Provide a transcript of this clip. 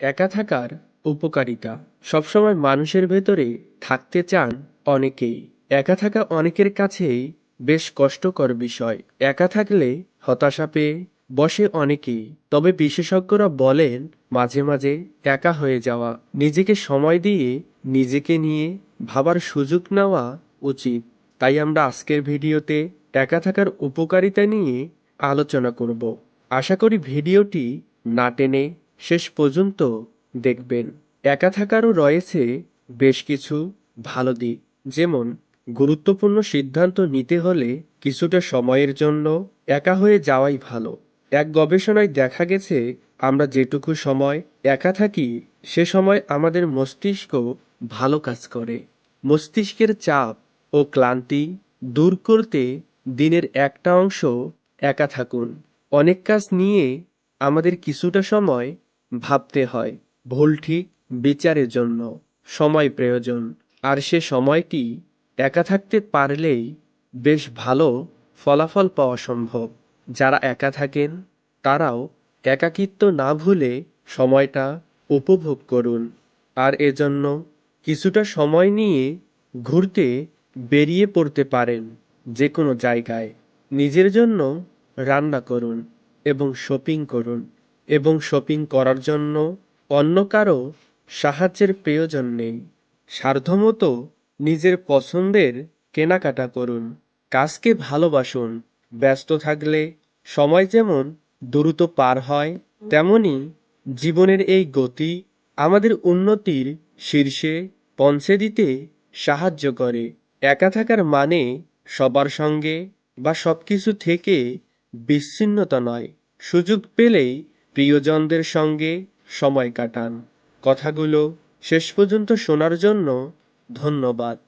একা থাকার উপকারিতা। সবসময় মানুষের ভেতরে থাকতে চান অনেকেই। একা থাকা অনেকের কাছেই বেশ কষ্টকর বিষয়। একা থাকলে হতাশা পেয়ে বসে অনেকেই। তবে বিশেষজ্ঞরা বলেন, মাঝে মাঝে একা হয়ে যাওয়া, নিজেকে সময় দিয়ে নিজেকে নিয়ে ভাবার সুযোগ নেওয়া উচিত। তাই আমরা আজকের ভিডিওতে একা থাকার উপকারিতা নিয়ে আলোচনা করব। আশা করি ভিডিওটি না টেনে শেষ পর্যন্ত দেখবেন একা থাকারও রয়েছে বেশ কিছু ভালো দিক। যেমন, গুরুত্বপূর্ণ সিদ্ধান্ত নিতে হলে কিছুটা সময়ের জন্য একা হয়ে যাওয়াই ভালো। এক গবেষণায় দেখা গেছে, আমরা যেটুকু সময় একা থাকি, সে সময় আমাদের মস্তিষ্ক ভালো কাজ করে। মস্তিষ্কের চাপ ও ক্লান্তি দূর করতে দিনের একটা অংশ একা থাকুন। অনেক কাজ নিয়ে আমাদের কিছুটা সময় ভাবতে হয়। ভুল ঠিক বিচারের জন্য, সময় প্রয়োজন। আর সে সময়টি একা থাকতে পারলেই বেশ ভালো ফলাফল পাওয়া সম্ভব। যারা একা থাকেন, তারাও একাকিত্ব না ভুলে সময়টা উপভোগ করুন। আর এজন্য কিছুটা সময় নিয়ে ঘুরতে বেরিয়ে পড়তে পারেন যে কোনো জায়গায়। নিজের জন্য রান্না করুন এবং শপিং করুন। এবং শপিং করার জন্য অন্য কারও সাহায্যের প্রয়োজন নেই। সাধ্যমতো নিজের পছন্দের কেনাকাটা করুন, কাজকে ভালোবাসুন, ব্যস্ত থাকলে সময় যেমন দ্রুত পার হয়, তেমনি জীবনের এই গতি আমাদের উন্নতির শীর্ষে পৌঁছে দিতে সাহায্য করে। একা থাকার মানে সবার সঙ্গে বা সব কিছু থেকে বিচ্ছিন্নতা নয়। সুযোগ পেলেই প্রিয়জনদের সঙ্গে সময় কাটান। কথাগুলো শেষ পর্যন্ত শোনার জন্য ধন্যবাদ।